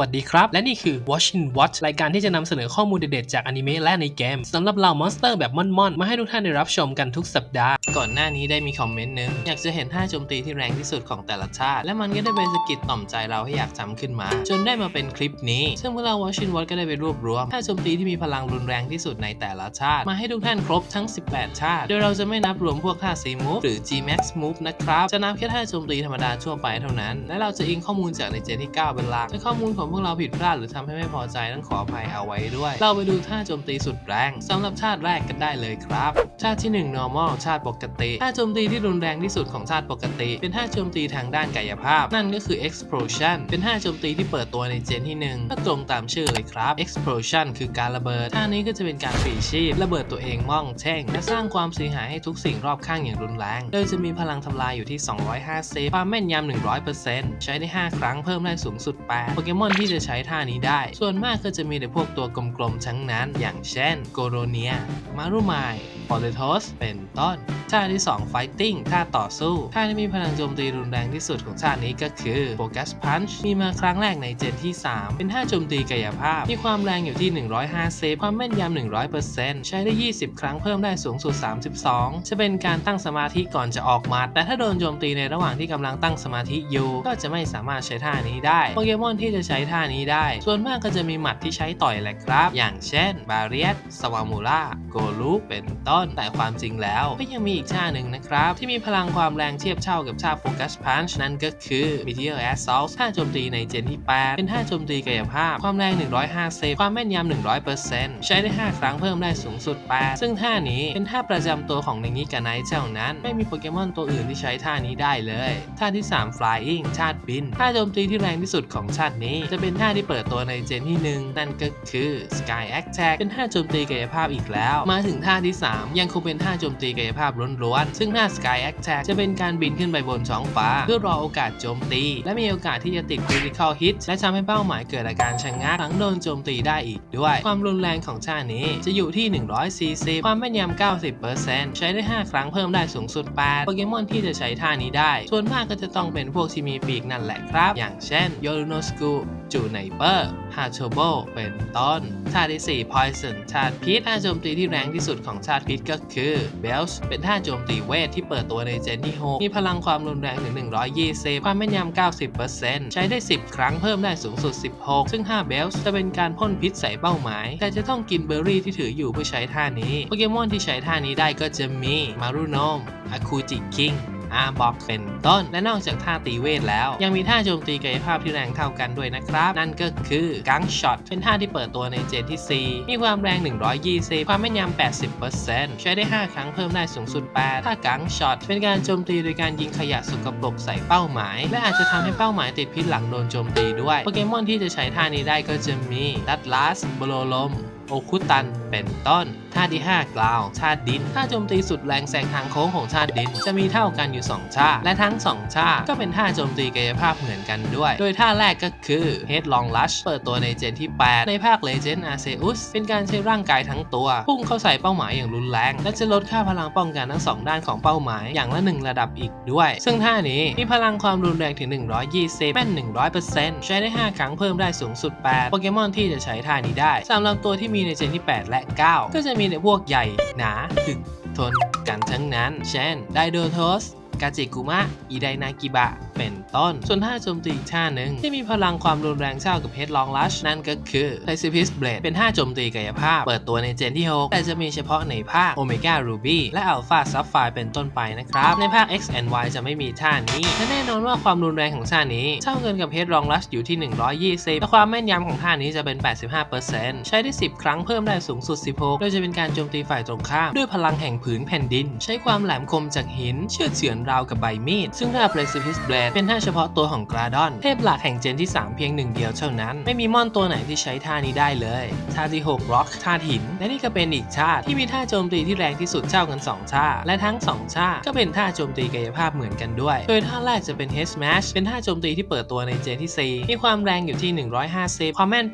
วัสดีครับ และนี่คือ Watching Watch รายการที่จะนำเสนอข้อมูลเด็ดๆจากอนิเมะและในเกมสำหรับเหล่ามอนสเตอร์แบบม่อนๆ มาให้ทุกท่านได้รับชมกันทุกสัปดาห์ ก่อนหน้านี้ได้มีคอมเมนต์หนึง อยากจะเห็นท่าโจมตีที่แรงที่สุดของแต่ละชาติ และมันก็ได้เป็นสะกิดต่อมใจเราให้อยากจำขึ้นมา จนได้มาเป็นคลิปนี้ ซึ่งพวกเรา Watching Watch ก็ได้ไปรวบรวมท่าโจมตีที่มีพลังรุนแรงที่สุดในแต่ละชาติ มาให้ทุกท่านครบทั้ง 18 ชาติ โดยเราจะไม่นับรวมพวกท่า C move หรือ G max move นะครับ จะนับแค่ท่าโจมตีธรรมดาทั่วไปเท่านั้น และเราจะอิงข้อมูลจากในเจนที่ 9 เป็นหลักถ้าข้อมูลของพวกเราผิดพลาดหรือทำให้ไม่พอใจต้องขออภัยเอาไว้ด้วย เราไปดูท่าโจมตีสุดแรงสำหรับชาติแรกกันได้เลยครับ ชาติที่ 1 normal ชาติปกติท่าโจมตีที่รุนแรงที่สุดของชาติปกติ เป็นท่าโจมตีทางด้านกายภาพ นั่นก็คือ explosion เป็นท่าโจมตีที่เปิดตัวในเจนที่1ก็ตรงตามชื่อเลยครับ explosion คือการระเบิดท่านี้ก็จะเป็นการปีชีพ ระเบิดตัวเองม่องแช่ง และสร้างความเสียหายให้ทุกสิ่งรอบข้างอย่างรุนแรง โดยจะมีพลังทำลายอยู่ที่ 250 ความแม่นยำ100%ใช้ได้ 5 ครั้งเพิ่มได้สูงสุด 8 โปเกมอนที่จะใช้ท่านี้ได้ ส่วนมากก็จะมีแต่พวกตัวกลมๆทั้งนั้น อย่างเช่น โกโรเนีย มารุมาย อเลโทสเป็นต้นท่าที่ 2 Fighting ท่าต่อสู้ ท่าที่มีพลังโจมตีรุนแรงที่สุดของท่านี้ก็คือ Focus Punch มีมาครั้งแรกในเจนที่ 3 เป็นท่าโจมตีกายภาพ มีความแรงอยู่ที่ 150 ความแม่นยำ 100%ใช้ได้ 20 ครั้งเพิ่มได้สูงสุด 32 จะเป็นการตั้งสมาธิก่อนจะออกหมาแต่ถ้าโดนโจมตีในระหว่างที่กำลังตั้งสมาธิอยู่ ก็จะไม่สามารถใช้ท่านี้ได้ โปเกมอนที่จะใช้ท่านี้ได้ ส่วนมากก็จะมีหมัดที่ใช้ต่อยแหละครับ อย่างเช่น บาเรียสสวามูล่า โกลูเป็นต้นแต่ความจริงแล้ว ก็ยังมีอีกท่าหนึ่งนะครับ ที่มีพลังความแรงเทียบเท่ากับท่าโฟกัสพันช์นั่นก็คือ Meteor Assault ท่าโจมตีในเจนที่ 8 เป็นท่าโจมตีกายภาพ ความแรง 150 ความแม่นยำ 100%ใช้ได้ 5 ครั้งเพิ่มได้สูงสุด 8 ซึ่งท่านี้เป็นท่าประจำตัวของในงิกาไนท์เท่านั้น ไม่มีโปเกมอนตัวอื่นที่ใช้ท่านี้ได้เลย ท่าที่ 3 Flying ชาติบิน ท่าโจมตีที่แรงที่สุดของชาตินี้ จะเป็นท่าที่เปิดตัวในเจนที่ 1 นั่นก็คือ Sky Attack เป็นท่าโจมตีกายภาพอีกแล้ว มาถึงท่าที่ 3ยังคงเป็นท่าโจมตีกายภาพล้วนๆ ซึ่งท่า Sky Attack จะเป็นการบินขึ้นไปบนท้องฟ้า เพื่อรอโอกาสโจมตี และมีโอกาสที่จะติด Critical Hit และทำให้เป้าหมายเกิดอาการชะงักหลังโดนโจมตีได้อีกด้วย ความรุนแรงของท่านี้จะอยู่ที่ 140 ความแม่นยำ 90%ใช้ได้ 5 ครั้งเพิ่มได้สูงสุด 8 โปเกมอนที่จะใช้ท่านี้ได้ ส่วนมากก็จะต้องเป็นพวกที่มีปีกนั่นแหละครับ อย่างเช่นโยรุโนสกุจูไนเปอร์ฮาโชโบเป็นต้นท่าที่ 4 Poison ธาตุพิษท่าโจมตีที่แรงที่สุดของธาตุพิษก็คือ Bells เป็นท่าโจมตีเวทที่เปิดตัวในเจนที่6มีพลังความรุนแรงถึง 120 ความแม่นยำ 90%ใช้ได้ 10 ครั้งเพิ่มได้สูงสุด 16 ซึ่งท่า Bells จะเป็นการพ่นพิษใส่เป้าหมาย แต่จะต้องกินเบอร์รี่ที่ถืออยู่เพื่อใช้ท่านี้ โปเกมอนที่ใช้ท่านี้ได้ก็จะมีมารุโนมอาคูจิคิง อาร์บ็อกเป็นต้น และนอกจากท่าตีเวทแล้ว ยังมีท่าโจมตีกายภาพที่แรงเท่ากันด้วยนะครับ นั่นก็คือกังช็อตเป็นท่าที่เปิดตัวในเจนที่ 4 มีความแรง 120 ความแม่นยำ 80%ใช้ได้ 5 ครั้งเพิ่มได้สูงสุด8ท่ากังช็อตเป็นการโจมตีโดยการยิงขยะสกปรกใส่เป้าหมาย และอาจจะทำให้เป้าหมายติดพิษหลังโดนโจมตีด้วย โปเกมอนที่จะใช้ท่านี้ได้ก็จะมีดัตลัสบโลลม โอคุตันเป็นต้นท่าที่5กล่าวธาตุดินท่าโจมตีสุดแรงแซงทางโค้งของธาตุดิน จะมีเท่ากันอยู่2ท่าและทั้ง2ท่าก็เป็นท่าโจมตีกายภาพเหมือนกันด้วย โดยท่าแรกก็คือ Head Long Rush เปิดตัวในเจนที่ 8 ในภาค Legend Arceus เป็นการใช้ร่างกายทั้งตัว พุ่งเข้าใส่เป้าหมายอย่างรุนแรง และจะลดค่าพลังป้องกันทั้งสองด้านของเป้าหมายอย่างละ 1 ระดับอีกด้วย ซึ่งท่านี้มีพลังความรุนแรงถึง 120แม่น100%ใช้ได้ 5 ครั้งเพิ่มได้สูงสุด 8 โปเกมอนที่จะใช้ท่านี้ได้สำหรับตัวที่มีในเจนที่ 8และ 9 ก็จะมีแต่พวกใหญ่ หนา ถึก ทนกันทั้งนั้น เช่นไดโดโทส กาจิกุมะ อีไดนากิบะ เป็นต้น ส่วนท่าโจมตีอีกท่าหนึ่งที่มีพลังความรุนแรงเท่ากับเพชรลองลัชนั่นก็คือ Precipice Blade เป็นท่าโจมตีกายภาพ เปิดตัวในเจนที่ 6 แต่จะมีเฉพาะในภาค Omega Ruby และ Alpha Sapphire เป็นต้นไปนะครับ ในภาค X and Y จะไม่มีท่านี้และแน่นอนว่าความรุนแรงของท่านี้เท่ากันกับเพชรลองลัชอยู่ที่ 120และความแม่นยำของท่านี้จะเป็น 85%ใช้ได้ 10 ครั้งเพิ่มได้สูงสุด 16 โดยจะเป็นการโจมตีฝ่ายตรงข้ามด้วยพลังแห่งผืนแผ่นดิน ใช้ความแหลมคมจากหินเชื่อดเฉือนราวกับใบมีด ซึ่งท่า Precipice Blade เป็นท่าเฉพาะตัวของกราดอน เทพหลักแห่งเจนที่ 3 เพียงหนึ่งเดียวเท่านั้น ไม่มีมอนตัวไหนที่ใช้ท่านี้ได้เลยท่าที่6 Rock ท่าหิน และนี่ก็เป็นอีกท่าที่มีท่าโจมตีที่แรงที่สุดเท่ากัน2ท่าและทั้ง 2ท่าก็เป็นท่าโจมตีกายภาพเหมือนกันด้วย โดยท่าแรกจะเป็น Head Smash เป็นท่าโจมตีที่เปิดตัวในเจนที่ 4 มีความแรงอยู่ที่ 150 ความแม่น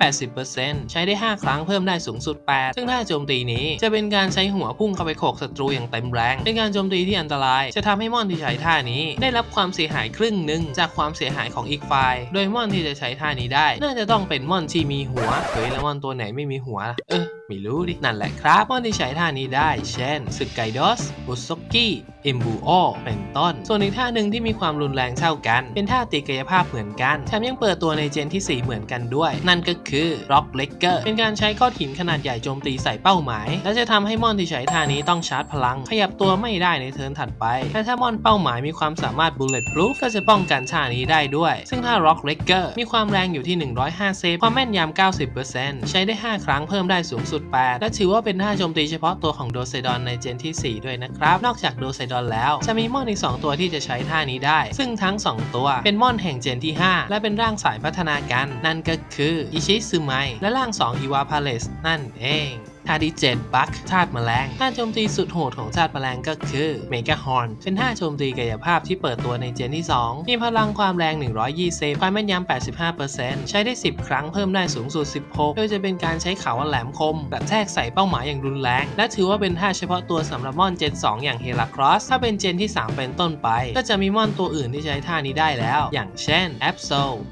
80%ใช้ได้ 5 ครั้งเพิ่มได้สูงสุด 8 ซึ่งท่าโจมตีนี้จะเป็นการใช้หัวพุ่งเข้าไปโขกศัตรูอย่างเต็มแรง เป็นการโจมตีที่อันตราย จะทำให้มอนที่ใช้ท่านี้ ได้รับความเสียหายครึ่งหนึ่งจากความเสียหายของอีกฝ่าย โดยมอนที่จะใช้ท่านี้ได้ น่าจะต้องเป็นมอนที่มีหัวเฮ้ยแล้วมอนตัวไหนไม่มีหัวเออ ไม่รู้ดิ นั่นแหละครับมอนที่ใช้ท่านี้ได้ เช่นสึกไกดอสอุซกกี้เอ็มบูโอเป็นต้น ส่วนอีกท่าหนึ่งที่มีความรุนแรงเท่ากัน เป็นท่าตีกายภาพเหมือนกัน แถมยังเปิดตัวในเจนที่ 4 เหมือนกันด้วย นั่นก็คือ Rock l e g g e r เป็นการใช้ก้อนหินขนาดใหญ่โจมตีใส่เป้าหมาย และจะทำให้มอนที่ใช้ท่านี้ต้องชาร์จพลัง ขยับตัวไม่ได้ในเทิร์นถัดไปและถ้ามอนเป้าหมายมีความสามารถ Bullet Proof ก็จะป้องกันท่านี้ได้ด้วย ซึ่งท่า Rock l e g g e r มีความแรงอยู่ที่150ความแม่นยำ90%ใช้ได้ 5 ครั้งเพิ่มได้สูงสุด8 และถือว่าเป็นท่าโจมตีเฉพาะตัวของโดเซดอนในเจนที่ 4 ด้วยนะครับ นอกจากโดเซดอนแล้ว จะมีมอนอีก 2 ตัวที่จะใช้ท่านี้ได้ ซึ่งทั้ง 2 ตัวเป็นมอนแห่งเจนที่ 5 และเป็นร่างสายพัฒนากัน นั่นก็คืออิชิซึไมและร่าง 2อีวาพาเลสนั่นเอง ท่าที่ 7 บัคธาตุแมลงท่าโจมตีสุดโหดของธาตุแมลงก็คือเมกาฮอร์นเป็นท่าโจมตีกายภาพที่เปิดตัวในเจนที่ 2 มีพลังความแรง 120ความแม่นยำ85%ใช้ได้ 10 ครั้งเพิ่มได้สูงสุด 16 โดยจะเป็นการใช้เขาแหลมคมกระแทกใส่เป้าหมายอย่างรุนแรง และถือว่าเป็นท่าเฉพาะตัวสำหรับมอนเจน 2 อย่างเฮล a ครอสถ้าเป็นเจนที่ 3 เป็นต้นไป ก็จะมีมอนตัวอื่นที่ใช้ท่านี้ได้แล้ว อย่างเช่นแอปโซ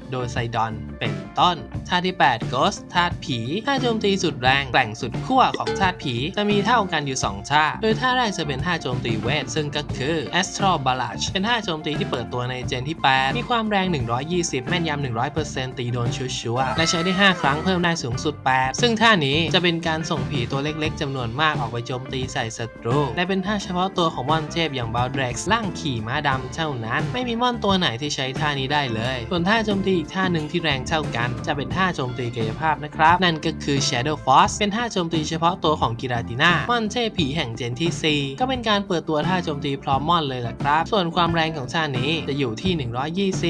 โดไซดอน เป็นต้นท่าที่ 8 Ghost ธาตุผีท่าโจมตีสุดแรงแกร่งสุดขั้วของธาตุผีจะมีเท่ากันอยู่2ท่าโดยท่าแรกจะเป็นท่าโจมตีเวท ซึ่งก็คือ Astral Barrage เป็นท่าโจมตีที่เปิดตัวในเจนที่ 8 มีความแรง 120 แม่นยำ 100%ตีโดนชัวร์และใช้ได้ 5 ครั้งเพิ่มได้สูงสุด 8 ซึ่งท่านี้จะเป็นการส่งผีตัวเล็กๆจำนวนมากออกไปโจมตีใส่ศัตรู และเป็นท่าเฉพาะตัวของมอนเทพอย่างบ a ลเดร็กซ์ร่างขี่ม้าดำเท่านั้น ไม่มีมอนตัวไหนที่ใช้ท่านี้ได้เลย ส่วนท่าโจมตีอีกท่าหนึ่งที่แรงเท่ากัน จะเป็นท่าโจมตีกายภาพนะครับ นั่นก็คือ Shadow Force เป็นท่าโจมตีเฉพาะตัวของกิราติน่ามอนเทพผีแห่งเจนที่ 4 ก็เป็นการเปิดตัวท่าโจมตีพร้อมมอนเลยล่ะครับ ส่วนความแรงของท่านี้จะอยู่ที่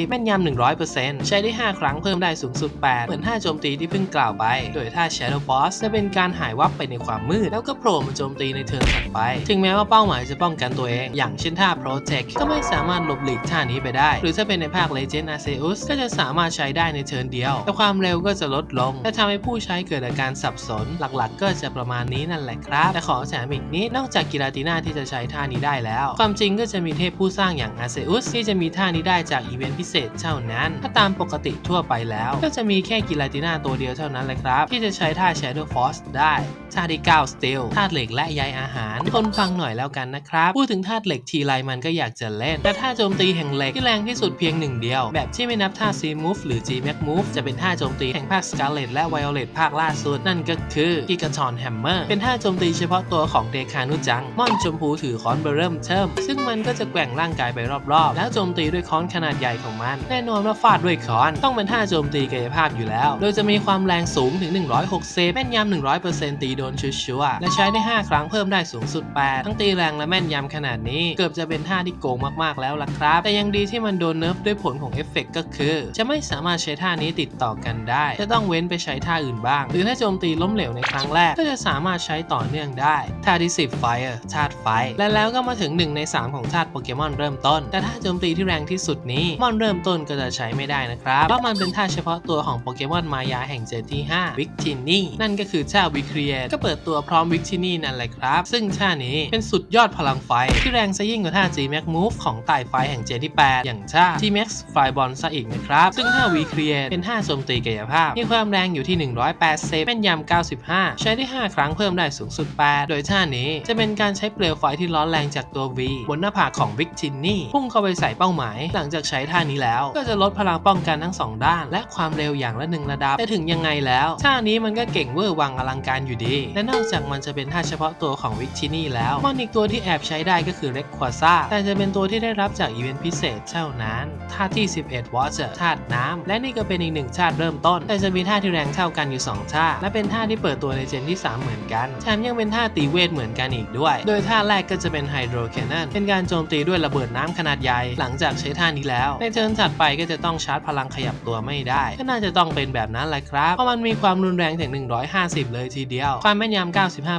120 แม่นยำ 100%ใช้ได้ 5 ครั้งเพิ่มได้สูงสุด 8 เหมือนท่าโจมตีที่เพิ่งกล่าวไป โดยท่า Shadow Force จะเป็นการหายวับไปในความมืด แล้วก็โผล่มาโจมตีในเทิร์นถัดไป ถึงแม้ว่าเป้าหมายจะป้องกันตัวเอง อย่างเช่นท่า Protect ก็ไม่สามารถหลบหลีกท่านี้ไปได้ หรือถ้าเป็นในภาค Legend Arceus ก็จะสามารถใช้ได้ในเทิร์นเดียว แต่ความเร็วก็จะลดลง และทำให้ผู้ใช้เกิดอาการสับสน หลักๆ ก็จะประมาณนี้นั่นแหละครับ แต่ขอแถมอีกนิดนอกจากกิราติน่าที่จะใช้ท่านี้ได้แล้ว ความจริงก็จะมีเทพผู้สร้างอย่าง Arceus ที่จะมีท่านี้ได้จากอีเวนต์พิเศษเท่านั้น ถ้าตามปกติทั่วไปแล้ว ก็จะมีแค่กิราติน่าตัวเดียวเท่านั้นแหละครับ ที่จะใช้ท่า Shadow Force ได้ท่าที่9 Steel ธาตุเหล็กและใยอาหารทนฟังหน่อยแล้วกันนะครับ พูดถึงธาตุเหล็กทีไรมันก็อยากจะเล่น แต่ท่าโจมตีแห่งเหล็กที่แรงที่สุดเพียงหนึ่งเดียว แบบที่ไม่นับท่า C Move หรือ G Max Move จะเป็นท่าโจมตีแห่งภาค Scarlet และ Violet ภาคล่าสุด นั่นก็คือ Gigaton Hammer เป็นท่าโจมตีเฉพาะตัวของเดคานุจัง ม่อนชมพูถือค้อนเบอร์เริ่มเทิมซึ่งมันก็จะแกว่งร่างกายไปรอบๆ แล้วโจมตีด้วยค้อนขนาดใหญ่ของมัน แน่นอนว่าฟาดด้วยค้อน ต้องเป็นท่าโจมตีกายภาพอยู่แล้ว โดยจะมีความแรงสูงถึง 160แม่นยำ100%ตีโดนชัวร์ๆและใช้ได้ 5 ครั้งเพิ่มได้สูงสุด 8 ทั้งตีแรงและแม่นยำขนาดนี้ เกือบจะเป็นท่าที่โกงมากๆแล้วล่ะครับ แต่ยังดีที่มันโดนเนิร์ฟด้วยผลของเอฟเฟกก็คือ จะไม่สามารถใช้ท่านี้ติดต่อกันได้ จะต้องเว้นไปใช้ท่าอื่นบ้าง หรือถ้าโจมตีล้มเหลวในครั้งแรก ก็จะสามารถใช้ต่อเนื่องได้ ท่าที่ 10 Fire ธาตุไฟ และแล้วก็มาถึง 1 ใน 3 ของธาตุโปเกมอนเริ่มต้น แต่ถ้าโจมตีที่แรงที่สุดนี้มอนเริ่มต้นก็จะใช้ไม่ได้นะครับเพราะมันเป็นท่าเฉพาะตัวของโปเกมอนมายาแห่งเจนที่5วิกทินี่นั่นก็คือท่าวิครีเอก็เปิดตัวพร้อมวิกทินี่นั่นแหละครับ ซึ่งท่านี้เป็นสุดยอดพลังไฟ ที่แรงซะยิ่งกว่าท่า G Max Move ของไต่ไฟแห่งเจนที่ 8 อย่างท่า G Max Fireball ซะอีกนะครับ ซึ่งท่าวิครีเอเป็นท่าโจมตีกายภาพ มีความแรงอยู่ที่ 180 แม่นยำ 95 ใช้ได้ 5 ครั้งเพิ่มได้สูงสุด 8 โดยท่านี้จะเป็นการใช้เปลวไฟที่ร้อนแรงจากตัว V บนหน้าผากของวิกทินนี่ พุ่งเข้าไปใส่เป้าหมาย หลังจากใช้ท่านี้แล้ว ก็จะลดพลังป้องกันทั้งสองด้าน และความเร็วอย่างละหนึ่งระดับ แต่ถึงยังไงแล้ว ท่านี้มันก็เก่งเวอร์วังอลังการอยู่ดี และนอกจากมันจะเป็นท่าเฉพาะตัวของวิกทินี่แล้วมอนอีกตัวที่แอบใช้ได้ก็คือเร็กควาซ่าแต่จะเป็นตัวที่ได้รับจากอีเวนต์พิเศษเท่านั้นท่าที่ 11 Water ธาตุน้ำและนี่ก็เป็นอีกหนึ่งธาตุเริ่มต้น แต่จะมีท่าที่แรงเท่ากันอยู่ 2 ท่า และเป็นท่าที่เปิดตัวในเจนที่ 3 เหมือนกัน แถมยังเป็นท่าตีเวทเหมือนกันอีกด้วย โดยท่าแรกก็จะเป็นไฮโดรแคนนอนเป็นการโจมตีด้วยระเบิดน้ำขนาดใหญ่ หลังจากใช้ท่านี้แล้ว ในเทิร์นถัดไปก็จะต้องชาร์จพลังขยับตัวไม่ได้ ก็น่าจะต้องเป็นแบบนั้นแหละครับ เพราะมันมีความรุนแรงถึง 150 เลยทีเดียว ความแม่นยำ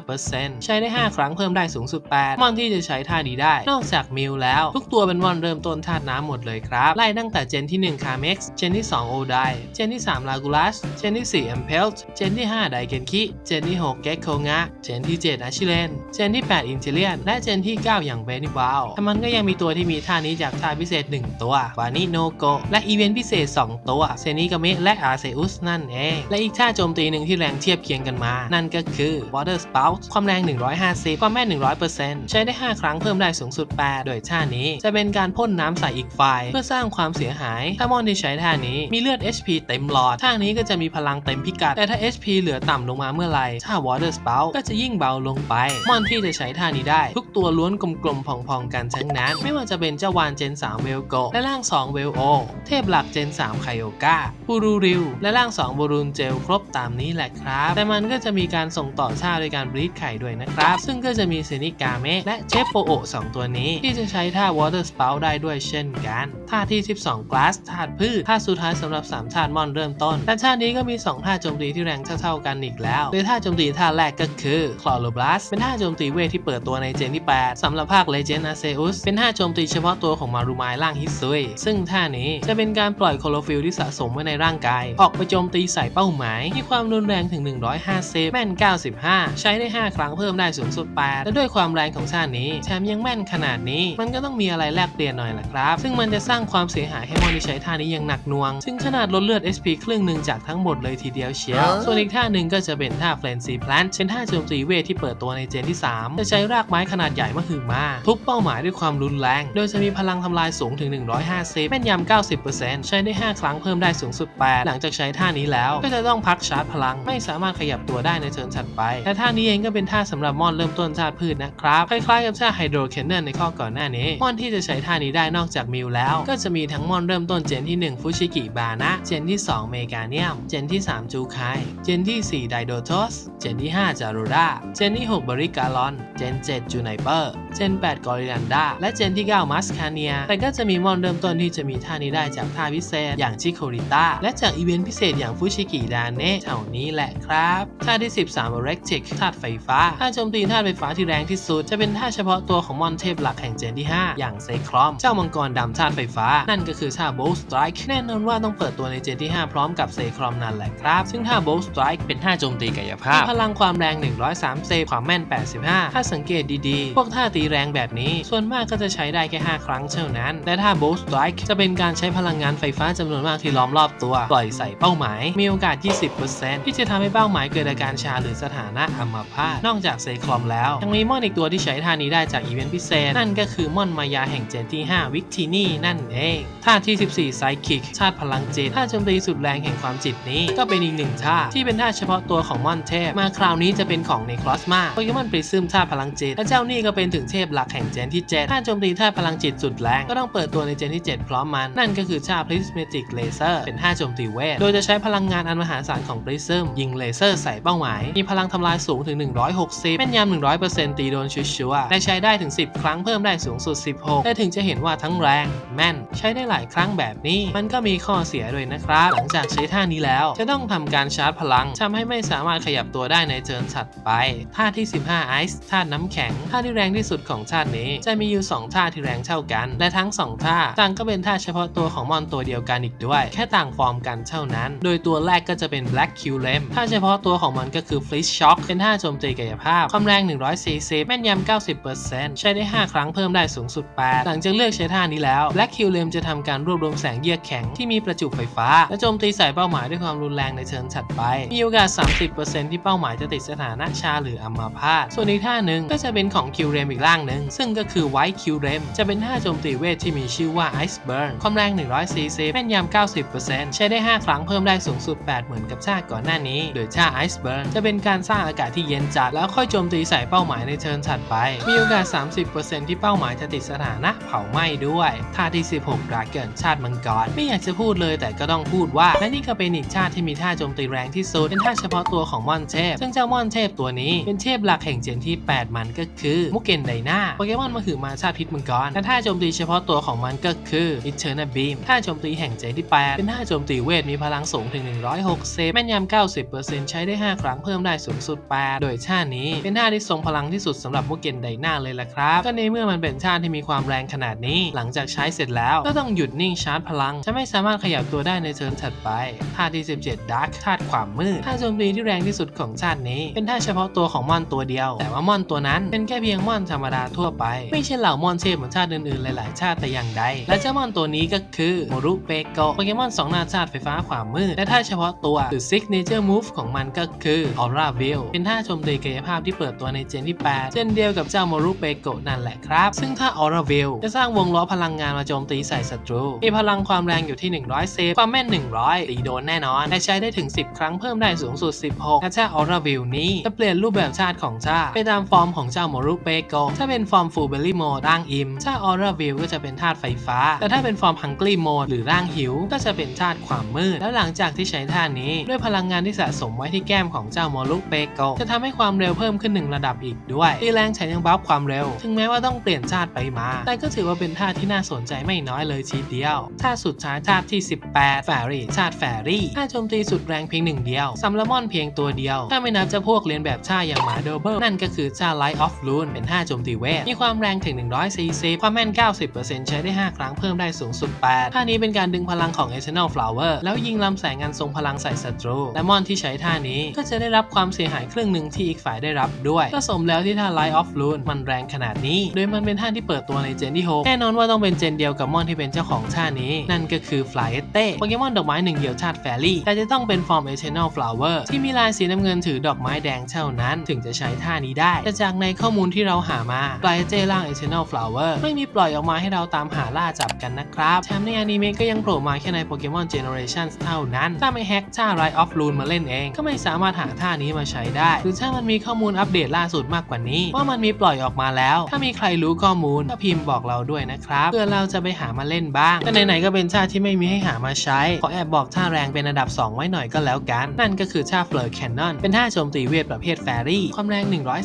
95%ใช้ได้ 5 ครั้งเพิ่มได้สูงสุด 8 มอนที่จะใช้ท่านี้ได้ นอกจากมิวแล้ว ทุกตัวเป็นมอนเริ่มต้นธาตุน้ำหมดเลยครับ ไล่ตั้งแต่เจนที่ 1 คาเม็กซ์ เจนที่ 2 โอไดเจนที่ 3 ลากูลัส เจนที่4เอมเพลเจนที่ 5 ไดเกนคิ เจนที่ 6 เก็กโคงะ เจนที่ 7 อาชิเลน เจนที่ 8 อินเทเลียน และเจนที่ 9 อย่างเบนิบาลแต่มันก็ยังมีตัวที่มีท่านี้จากท่าพิเศษ 1 ตัววานิโนโกและอีเวนต์พิเศษ 2 ตัว เซนิกาเมะและอาเซอุสนั่นเอง และอีกท่าโจมตีหนึ่งที่แรงเทียบเคียงกันมา นั่นก็คือ Water Spout ความแรง 150 ความแม่น 100%ใช้ได้ 5 ครั้งเพิ่มได้สูงสุด 8 โดยท่านี้ จะเป็นการพ่นน้ำใส่อีกฝ่าย เพื่อสร้างความเสียหายถ้ามอนที่ใช้ท่านี้มีเลือด HP HP เต็มหลอดท่านี้ก็จะมีพลังเต็มพิกัด แต่ถ้า HP เหลือต่ำลงมาเมื่อไหร่ท่า Water Spout ก็จะยิ่งเบาลงไป มอนที่จะใช้ท่านี้ได้ ทุกตัวล้วนกลมๆพองๆกันทั้งนั้น ไม่ว่าจะเป็นเจ้าวานเจน 3 เวลโก และร่าง 2 เวลโอ เทพหลักเจน 3 ไคโอกาปูรูริว และร่าง 2 บูรุนเจลครบตามนี้แหละครับ แต่มันก็จะมีการส่งต่อชาโดยการบรีดไข่ด้วยนะครับ ซึ่งก็จะมีเซนิกาเมะและเชฟโปโอะสองตัวนี้ ที่จะใช้ท่า Water Spout ได้ด้วยเช่นกัน ท่าที่ 12 Glass ธาตุพืชท่าสุดท้ายสำหรับ 3ธาตุมอนเริ่มต้น แต่ท่านี้ก็มี2ท่าโจมตีที่แรงเท่าๆกันอีกแล้วโดยท่าโจมตีท่าแรกก็คือ c l o r o Blast เป็นท่าโจมตีเวทที่เปิดตัวในเจนที่ 8สำหรับภาค Legend Arceus เป็นท่าโจมตีเฉพาะตัวของมารุมายร่างฮิซุยซึ่งท่านี้จะเป็นการปล่อยโคโลฟิลที่สะสมไว้ในร่างกาย ออกไปโจมตีใส่เป้าหมาย มีความรุนแรงถึง 150 แม่น 95 ใช้ได้ 5 ครั้งเพิ่มได้สูงสุด 8 และด้วยความแรงของท่านี้แถมยังแม่นขนาดนี้ มันก็ต้องมีอะไรแลกเปลี่ยนหน่อยละครับ ซึ่งมันจะสร้างความเสียหายให้มอนที่ใช้ท่านี้อย่างหนักหน่วง ซึ่งขนาดลดเลือด SP ครึ่งหนึ่งจากทั้งหมดเลยทีเดียวเชียว ส่วนอีกท่าหนึ่งก็จะเป็นท่า Frenzy Plant เป็นท่าโจมตีเวทที่เปิดตัวในเจนที่ 3 จะใช้รากไม้ขนาดใหญ่มาหือมาทุบเป้าหมายด้วยความรุนแรง โดยจะมีพลังทำลายสูงถึง 150แม่นยำ 90%ใช้ได้ 5 ครั้งเพิ่มได้สูงสุด 8 หลังจากใช้ท่านี้แล้ว ก็จะต้องพักชาร์จพลัง ไม่สามารถขยับตัวได้ในเทิร์นถัดไปและท่านี้เองก็เป็นท่าสำหรับมอนเริ่มต้นชาติพืชนะครับ คล้ายๆกับท่าไฮโดรเคนเนในข้อก่อนหน้านี้ มอนที่จะใช้ท่านี้ได้นอกจากมิวแล้ว ก็จะมีทั้งมอนเริ่มต้นเจนที่ 1 ฟุชิกิบานะ เจจนที่ 2 เมกาเนียม เจนที่ 3 จูไคเจนที่ 4 ไดโดโทส เจนที่ 5 จารูราเจนที่ 6 บริการอน เจน 7 จูไนเปอร์ เจน 8 กอริลันดา และเจนที่ 9 มัสคาเนีย แต่ก็จะมีมอนเริ่มต้นที่จะมีท่านี้ได้จากท่าพิเศษอย่างชิโคริต้า และจากอีเวนต์พิเศษอย่างฟุชิกิดาเนะเท่านี้แหละครับ ท่าที่ 13 Electric ธาตุไฟฟ้า ท่าโจมตีธาตุไฟฟ้าที่แรงที่สุด จะเป็นท่าเฉพาะตัวของมอนเทพหลักแห่งเจนที่ 5 อย่างเซครอม เจ้ามังกรดำธาตุไฟฟ้า นั่นก็คือท่า Bolt Strike แน่นอนว่าต้องเปิดตัวในเจนที่ 5 พร้อมกับเซครอมนั่นแหละครับ ซึ่งท่า Bolt Strike เป็นท่าโจมตีกายภาพพลังความแรง130ความแม่น 85 ถ้าสังเกตดีๆ พวกท่าตีแรงแบบนี้ ส่วนมากก็จะใช้ได้แค่ 5 ครั้งเท่านั้น และท่า Bolt Strike จะเป็นการใช้พลังงานไฟฟ้าจำนวนมากที่ล้อมรอบตัว ปล่อยใส่เป้าหมาย มีโอกาส 20%ที่จะทำให้เป้าหมายเกิดอาการชาหรือสถานะอัมพาตนอกจากเซคลอมแล้ว ยังมีมอนอีกตัวที่ใช้ท่านี้ได้จากอีเวนต์พิเศษ นั่นก็คือมอนมายาแห่งเจนที่ 5 วิกทีนี่นั่นเองท่าที่ 14ไซคิกชาติพลังจิตท่าโจมตีสุดแรงแห่งความจิตนี้ ก็เป็นอีกหนึ่งท่าที่เป็นท่าเฉพาะตัวของมอนเทพ มาคราวนี้จะเป็นของในคลอสมาโปเกมอนปริซึมท่าพลังจิตและเจ้านี่ก็เป็นถึงเทพหลักแห่งเจนที่7ท่าโจมตีท่าพลังจิตสุดแรงก็ต้องเปิดตัวในเจนที่ 7 พร้อมมัน นั่นก็คือท่า Prismatic Laser เป็นท่าโจมตีเวท โดยจะใช้พลังงานอันมหาศาลของปริซึมยิงเลเซอร์ใส่เป้าหมาย มีพลังทำลายสูงถึง 160แม่นยำ100%ตีโดนชัวร์และใช้ได้ถึง 10 ครั้งเพิ่มได้สูงสุด 16และถึงจะเห็นว่าทั้งแรง แม่นใช้ได้หลายครั้งแบบนี้ มันก็มีข้อเสียด้วยนะครับ หลังจากใช้ท่านี้แล้ว จะต้องทำการชาร์จพลังทำให้ไม่สามารถขยับตัวได้ในเทิร์นถัดไป ท่าที่ 15ไอซ์ท่าน้ำแข็ง ท่าที่แรงที่สุดของท่านี้ จะมีอยู่ 2 ท่าที่แรงเท่ากัน และทั้ง 2 ท่าต่างก็เป็นท่าเฉพาะตัวของมอนตัวเดียวกันอีกด้วย แค่ต่างฟอร์มกันเท่านั้น โดยตัวแรกก็จะเป็น Black Q Lem ท่าเฉพาะตัวของมันก็คือ Flish Shock เป็นท่าโจมตีกายภาพ ความแรง 140 แม่นยำ 90%ใช้ได้ 5 ครั้งเพิ่มได้สูงสุด 8 หลังจากเลือกใช้ท่านี้แล้ว Black Q Lem จะทำการรวบรวมแสงเยือกแข็งที่มีประจุไฟฟ้าและโจมตีใส่เป้าหมายด้วยความรุนแรงในเทิร์นถัดไป มีโอกาส 30%ที่เป้าหมายจะติดสถานะชาหรืออัมพาตส่วนอีกท่าหนึ่งก็จะเป็นของ Q Rem อีกร่างหนึ่งซึ่งก็คือ White Q Rem จะเป็นท่าโจมตีเวทที่มีชื่อว่า Ice Burn ความแรง 140แม่นยำ90%ใช้ได้ 5 ครั้งเพิ่มได้สูงสุด8เหมือนกับชาติก่อนหน้านี้ โดยชา Ice Burn จะเป็นการสร้างอากาศที่เย็นจัดแล้วค่อยโจมตีใส่เป้าหมายในเทิร์นถัดไป มีโอกาส 30%ที่เป้าหมายจะติดสถานะเผาไหม้ด้วยท่าที่ 16 Dragon ชาติมังกรไม่อยากจะพูดเลยแต่ก็ต้องพูดว่าและนี่ก็เป็นอีกชาติที่มีท่าโจมตีแรงที่สุดเป็นท่าเฉพาะตัวของมอนเทพซึ่งเจ้ามอนเทพตัวนี้เป็นเทพหลักแห่งเจนที่ 8 มันก็คือมุกเกนไดนาโปเกมอนมาหือมาชาติพิษมังกรและท่าโจมตีเฉพาะตัวของมันก็คือ Eternal Beam ท่าโจมตีแห่งเจนที่ 8 เป็นท่าโจมตีเวทมีพลังสูงถึง 160 แม่นยำ 90%ใช้ได้ 5 ครั้งเพิ่มได้สูงสุด 8 โดยท่านี้เป็นท่าที่ทรงพลังที่สุดสำหรับมุกเกนไดนาเลยล่ะครับก็ในเมื่อมันเป็นท่าที่มีความแรงขนาดนี้ หลังจากใช้เสร็จแล้วก็ต้องหยุดนิ่งชาร์จพลัง จะไม่สามารถขยับตัวได้ในเทิร์นถัดไปท่าที่ 17 Dark ธาตุความมืดท่าโจมตีที่แรงที่สุดของชาตินี้ เป็นท่าเฉพาะตัวของมอนตัวเดียว แต่ว่ามอนตัวนั้นเป็นแค่เพียงมอนธรรมดาทั่วไป ไม่ใช่เหล่ามอนเทพเหมือนชาติอื่นๆหลายๆ ชาติแต่อย่างใด และเจ้ามอนตัวนี้ก็คือโมรุเปโกโปเกมอนสองหน้าชาติไฟฟ้าความมืดและท่าเฉพาะตัวหรือ Signature Move ของมันก็คือ Aura v i l เป็นท่าโจมตีกายภาพที่เปิดตัวในเจนที่ 8 เช่นเดียวกับเจ้าโมรุเปโกนั่นแหละครับ ซึ่งถ้า Aura v i l จะสร้างวงล้อพลังงานมาโจมตีใส่ศัตรูมีพลังความแรงอยู่ที่ 100 เซฟความแม่น 100 ตีโดนแน่นอนและใช้ได้ถึง 10 ครั้งเพิ่มได้สูงสุด 16และเจ้า Aura v i l นี้จะเปลี่ยนรูปแบบชาติของชาติไปตามฟอร์มของเจ้าโมรุเปโกถ้าเป็นฟอร์มฟูเบลลี่โมดร่างอิมเจ้า Aura v i l ก็จะเป็นธาตุไฟฟ้า แต่ถ้าเป็นฟอร์มฮังกี้โมดหรือร่างหิว ก็จะเป็นธาตุความมืด แล้วหลังจากที่ใช้ท่านี้ด้วยพลังงานที่สะสมไว้ที่แก้มของเจ้าโมรุเปโกจะทำให้ความเร็วเพิ่มขึ้นหนึ่งระดับอีกด้วยตีแรงแถมยังบัฟความเร็ว ถึงแม้ว่าต้องเปลี่ยนชาติไปมา แต่ก็ถือว่าเป็นท่าที่น่าสนใจไม่น้อยเลยทีเดียวท่าสุดท้ายท่าที่ 18แฟรี่ชาติแฟรี่ท่าโจมตีสุดแรงเพียงหนึ่งเดียวซัมลามอนเพียงตัวเดียว ถ้าไม่นับเจะพวกเลียนแบบชาอย่างหมาโดเบิลนั่นก็คือชาไลท์ออฟลูนเป็นท่าโจมตีเวท มีความแรงถึง 140 ความแม่น 90%ใช้ได้ 5 ครั้งเพิ่มได้สูงสุด 8 ท่านี้เป็นการดึงพลังของ Eternal Flower แล้วยิงลำแสงงานทรงพลังใส่ศัตรูและมอนที่ใช้ท่านี้ก็จะได้รับความเสียหายครึ่งหนึ่งที่อีกฝ่ายได้รับด้วยก็สมแล้วที่ท่า Light of Rune มันแรงขนาดนี้ โดยมันเป็นท่าที่เปิดตัวในเจนที่6แน่นอนว่าต้องเป็นเจนเดียวกับมอนที่เป็นเจ้าของท่านี้ นั่นก็คือ Fly e t e โปเกกมอนดอกไม้หนึ่งเดียวชาติแฟรี่แต่จะต้องเป็นฟอร์ม Eternal Flower ที่มีลายสีน้ำเงินถือดอกไม้แดงเท่านั้น ถึงจะใช้ท่านี้ได้ แต่จากในข้อมูลที่เราหามา Fly e t e ร่าง Eternal Flower ไม่มีปล่อยออกมาให้เราตามหาล่าจับกันนะครับแถมในอนิเมะก็ยังโผล่มาแค่ใน Pokemon Generations เท่านั้น ถ้าไม่แฮกท่า Light of Rune มาเล่นเอง ก็ไม่สามารถหาท่านี้มาใช้ได้ หรือถ้ามันมีข้อมูลอัปเดตล่าสุดมากกว่านี้ ว่ามันมีปล่อยออกมาแล้ว ถ้ามีใครรู้ข้อมูลก็พิมพ์บอกเราด้วยนะครับเพื่อเราจะไปหามาเล่นบ้างแต่ไหนๆก็เป็นท่าที่ไม่มีให้หามาใช้ขอแอบบอกท่าแรงเป็นอันดับ 2 ไว้หน่อยก็แล้วกัน นั่นก็คือท่า Fleur Cannon เป็นท่าโจมตีเวทประเภทแฟรี่ ความแรง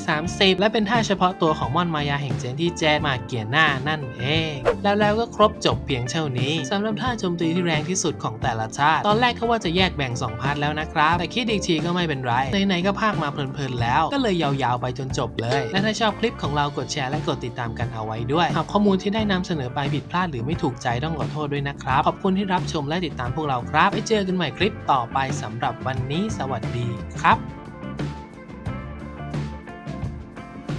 130 และเป็นท่าเฉพาะตัวของมอนมายาแห่งเจนที่แจนมาเกียร์หน้านั่นเอง แล้วแล้วก็ครบจบเพียงเท่านี้สำหรับท่าโจมตีที่แรงที่สุดของแต่ละชาติ ตอนแรกก็ว่าจะแยกแบ่ง 2 พาร์ทแล้วนะครับ แต่คิดอีกทีก็ไม่เป็นไร ไหนๆก็พากมาเพลินๆแล้ว ก็เลยยาวๆไปจนจบเลย และถ้าชอบคลิปของเรากดแชร์และกดติดตามกันเอาไว้ด้วย หากข้อมูลที่ได้นำเสนอไปผิดพลาดหรือไม่ถูกใจต้องขอโทษด้วยนะครับ ขอบคุณที่รับชมและติดตามพวกเราครับไว้เจอกันใหม่คลิปต่อไปสำหรับวันนี้สวัสดีครับ